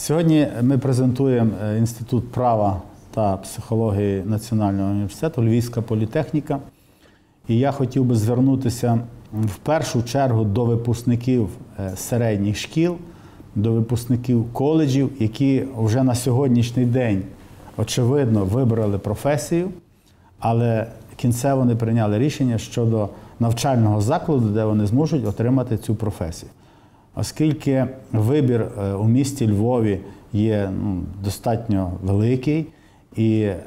Сьогодні ми презентуємо е, Інститут права та психології Національного університету Львівська політехніка. І я хотів би звернутися в першу чергу до випускників е, середніх шкіл, до випускників коледжів, які вже на сьогоднішній день, очевидно, вибрали професію, але кінцево не прийняли рішення щодо навчального закладу, де вони зможуть отримати цю професію. Оскільки вибір е, у місті Львові є ну, достатньо великий, і е,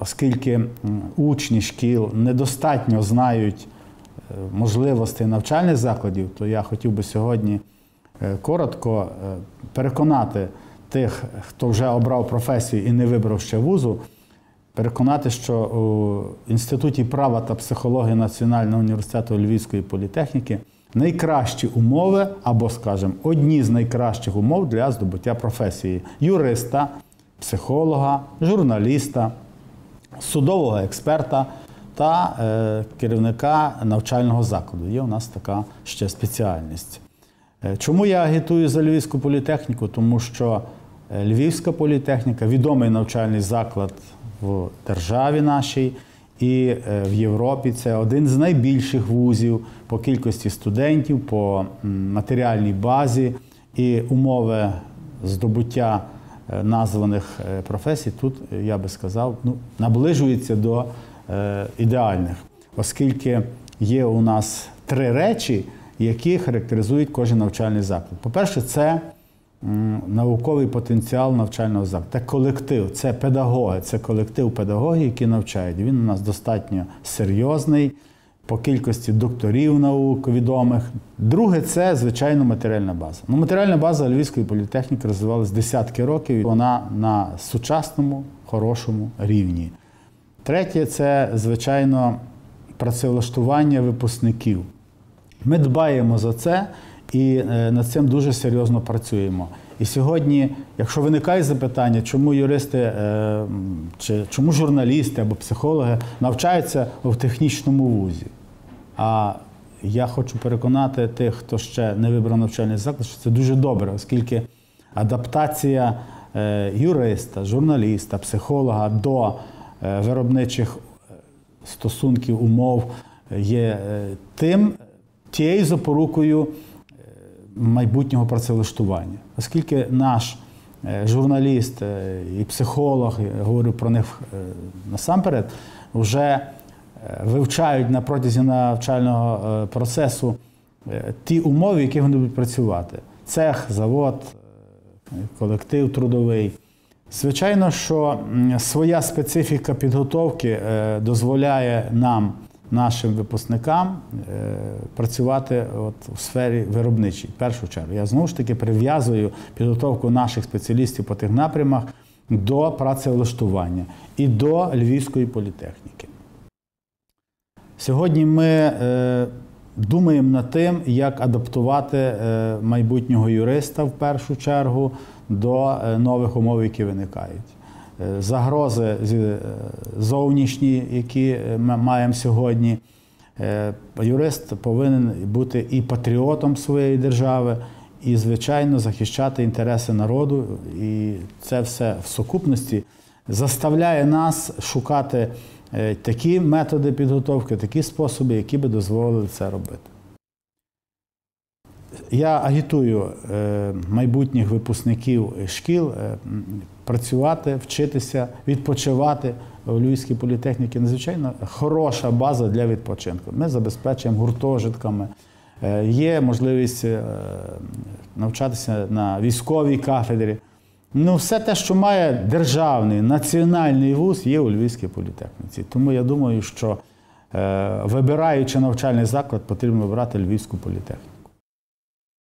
оскільки учні шкіл недостатньо знають е, можливостей навчальних закладів, то я хотів би сьогодні коротко переконати тих, хто вже обрав професію і не вибрав ще вузу, переконати, що у Інституті права та психології Національного університету Львівської політехніки найкращі умови, або, скажімо, одні з найкращих умов для здобуття професії юриста, психолога, журналіста, судового експерта та е, керівника навчального закладу. Є у нас така ще спеціальність. Е, Чому я агітую за Львівську політехніку? Тому що е, Львівська політехніка відомий навчальний заклад в державі нашій і е, в Європі. Це один з найбільших вузів по кількості студентів, по матеріальній базі і умови здобуття е, названих е, професій тут, я би сказав, ну, наближується до ідеальних, оскільки є у нас три речі, які характеризують кожен навчальний заклад. По-перше, це м, науковий потенціал навчального закладу. Це колектив, це педагоги, це колектив педагогів, які навчають. Він у нас достатньо серйозний по кількості докторів наук відомих. Друге, це звичайно матеріальна база. Ну, матеріальна база Львівської політехніки розвивалась десятки років. Вона на сучасному, хорошому рівні. Третє це, звичайно, працевлаштування випускників. Ми дбаємо за це і е, над цим дуже серйозно працюємо. І сьогодні, якщо виникає запитання, чому юристи е, чи чому журналісти або психологи навчаються в технічному вузі, а я хочу переконати тих, хто ще не вибрав навчальний заклад, що це дуже добре, оскільки адаптація е, юриста, журналіста, психолога до виробничих стосунків, умов є тим, тією запорукою майбутнього працевлаштування. Оскільки наш е, журналіст е, і психолог, я говорю про них е, насамперед, вже вивчають на протязі навчального процесу ті умови, яких вони будуть працювати. Цех, завод, колектив трудовий. Звичайно, що своя специфіка підготовки дозволяє нам, нашим випускникам, е, працювати от в сфері виробничій. В першу чергу. Я знову ж таки прив'язую підготовку наших спеціалістів по тих напрямах до працевлаштування і до Львівської політехніки. Сьогодні ми е, думаємо над тим, як адаптувати е, майбутнього юриста в першу чергу до нових умов, які виникають. Е, Загрози е, зовнішні, які е, ми маємо сьогодні. Юрист повинен бути і патріотом своєї держави, і, звичайно, захищати інтереси народу. І це все в сукупності заставляє нас шукати такі методи підготовки, такі способи, які би дозволили це робити. Я агітую майбутніх випускників шкіл працювати, вчитися, відпочивати у Львівській політехніці. Надзвичайно хороша база для відпочинку. Ми забезпечуємо гуртожитками. Е, Є можливість е, навчатися на військовій кафедрі. Ну, все те, що має державний національний вуз, є у Львівській політехніці. Тому я думаю, що е, вибираючи навчальний заклад, потрібно вибрати Львівську політехніку.